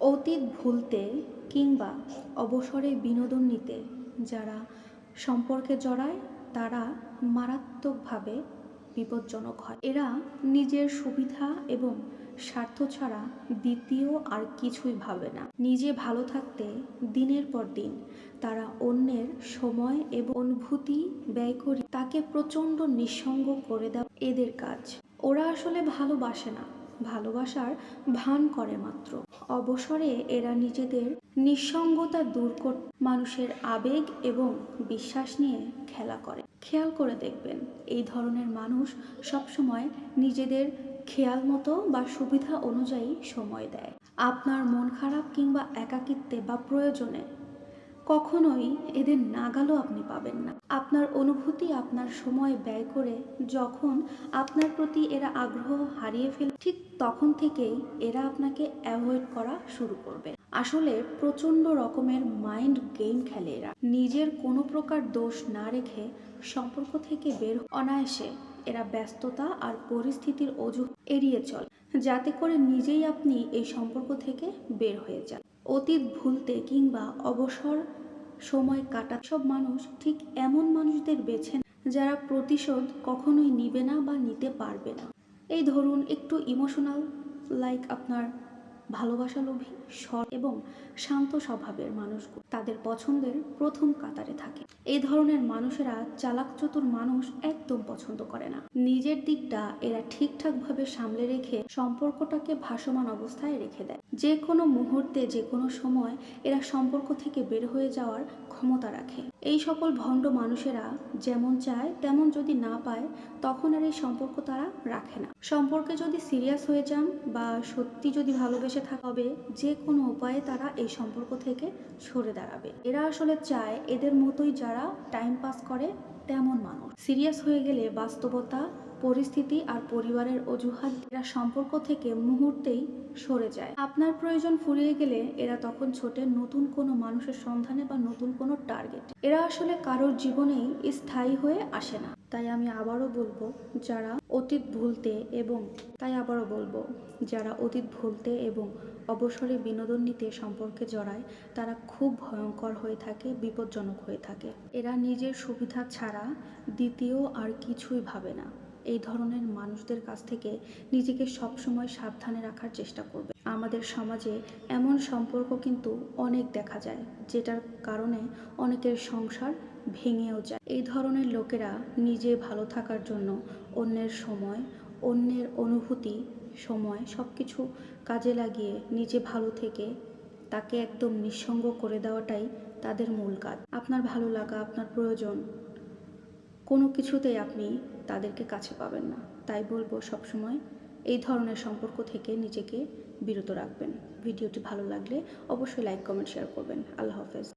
অতীত ভুলতে কিংবা অবসরে বিনোদন নিতে যারা সম্পর্কে জড়ায়, তারা মারাত্মকভাবে বিপজ্জনক হয়। এরা নিজের সুবিধা এবং স্বার্থ ছাড়া দ্বিতীয় আর কিছুই ভাবে না। নিজে ভালো থাকতে দিনের পর দিন তারা অন্যের সময় এবং অনুভূতি ব্যয় করে তাকে প্রচণ্ড নিঃসঙ্গ করে দেওয়া এদের কাজ। ওরা আসলে ভালোবাসে না। ভালোবাসার ভান করে মাত্র। অবসরে এরা নিজেদের নিঃসঙ্গতা দূর করতে মানুষের আবেগ এবং বিশ্বাস নিয়ে খেলা করে। খেয়াল করে দেখবেন, এই ধরনের মানুষ সবসময় নিজেদের খেয়াল মতো বা সুবিধা অনুযায়ী সময় দেয়। আপনার মন খারাপ কিংবা একাকিত্বে বা প্রয়োজনে কখনোই এদের নাগালও আপনি পাবেন না। আপনার অনুভূতি আপনার সময় ব্যয় করে যখন আপনার প্রতি এরা আগ্রহ হারিয়ে ফেলে, ঠিক তখন থেকেই এরা আপনাকে অ্যাভয়েড করা শুরু করবে। আসলে প্রচণ্ড রকমের মাইন্ড গেম খেলে এরা। নিজের কোনো প্রকার দোষ না রেখে সম্পর্ক থেকে বের অনায়াসে এরা ব্যস্ততা আর পরিস্থিতির অজু এড়িয়ে চলে, যাতে করে নিজেই আপনি এই সম্পর্ক থেকে বের হয়ে যান। অতীত ভুলতে কিংবা অবসর সময় কাটা সব মানুষ ঠিক এমন মানুষদের বেছে যারা প্রতিশোধ কখনোই নিবে না বা নিতে পারবে না। এই ধরুন একটু ইমোশনাল লাইক আপনার ভালোবাসা লোভী সৎ এবং শান্ত স্বভাবের মানুষগুলো তাদের পছন্দের প্রথম কাতারে থাকে। এই ধরনের মানুষেরা চালাক চতুর মানুষ একদম পছন্দ করে না। নিজের দিকটা এরা ঠিকঠাকভাবে সামলে রেখে সম্পর্কটাকে ভাসমান অবস্থায় রেখে দেয়। যে কোনো মুহূর্তে যে কোনো সময় এরা সম্পর্ক থেকে বের হয়ে যাওয়ার ক্ষমতা রাখে। এই সকল ভণ্ড মানুষেরা যেমন চায়, তেমন যদি না পায়, তখন আর এই সম্পর্ক তারা রাখে না। সম্পর্কে যদি সিরিয়াস হয়ে যান বা সত্যি যদি ভালোবেসে থাকা হবে যে কোনো উপায়ে তারা এই সম্পর্ক থেকে সরে দাঁড়াবে। এরা আসলে চায়, এদের মতোই যারা টাইম পাস করে, তেমন মানুষ। সিরিয়াস হয়ে গেলে বাস্তবতা পরিস্থিতি আর পরিবারের অজুহাত এরা সম্পর্ক থেকে মুহূর্তেই সরে যায়। আপনার প্রয়োজন ফুরিয়ে গেলে এরা তখন ছোটে নতুন কোনো মানুষের সন্ধানে বা নতুন কোনো টার্গেট এরা আসলে কারোর জীবনেই স্থায়ী হয়ে আসে না। তাই আমি আবারও বলব, যারা অতীত ভুলতে এবং তাই আবারও বলব, যারা অতীত ভুলতে এবং অবসরে বিনোদন নিতে সম্পর্কে জড়ায়, তারা খুব ভয়ঙ্কর হয়ে থাকে, বিপজ্জনক হয়ে থাকে। এরা নিজের সুবিধা ছাড়া দ্বিতীয় আর কিছুই ভাবে না। এই ধরনের মানুষদের কাছ থেকে নিজেকে সবসময় সাবধানে রাখার চেষ্টা করবে। আমাদের সমাজে এমন সম্পর্ক কিন্তু অনেক দেখা যায়, যেটার কারণে অনেকের সংসার ভেঙেও যায়। এই ধরনের লোকেরা নিজে ভালো থাকার জন্য অন্যের সময়, অন্যের অনুভূতি, সময় সব কিছু কাজে লাগিয়ে নিজে ভালো থেকে তাকে একদম নিঃসঙ্গ করে দেওয়াটাই তাদের মূল কাজ। আপনার ভালো লাগা, আপনার প্রয়োজন কোনো কিছুতেই আপনি তাদেরকে কাছে পাবেন না। তাই বলব সবসময় এই ধরনের সম্পর্ক থেকে নিজেকে বিরত রাখবেন। ভিডিওটি ভালো লাগলে অবশ্যই লাইক কমেন্ট শেয়ার করবেন। আল্লাহ হাফেজ।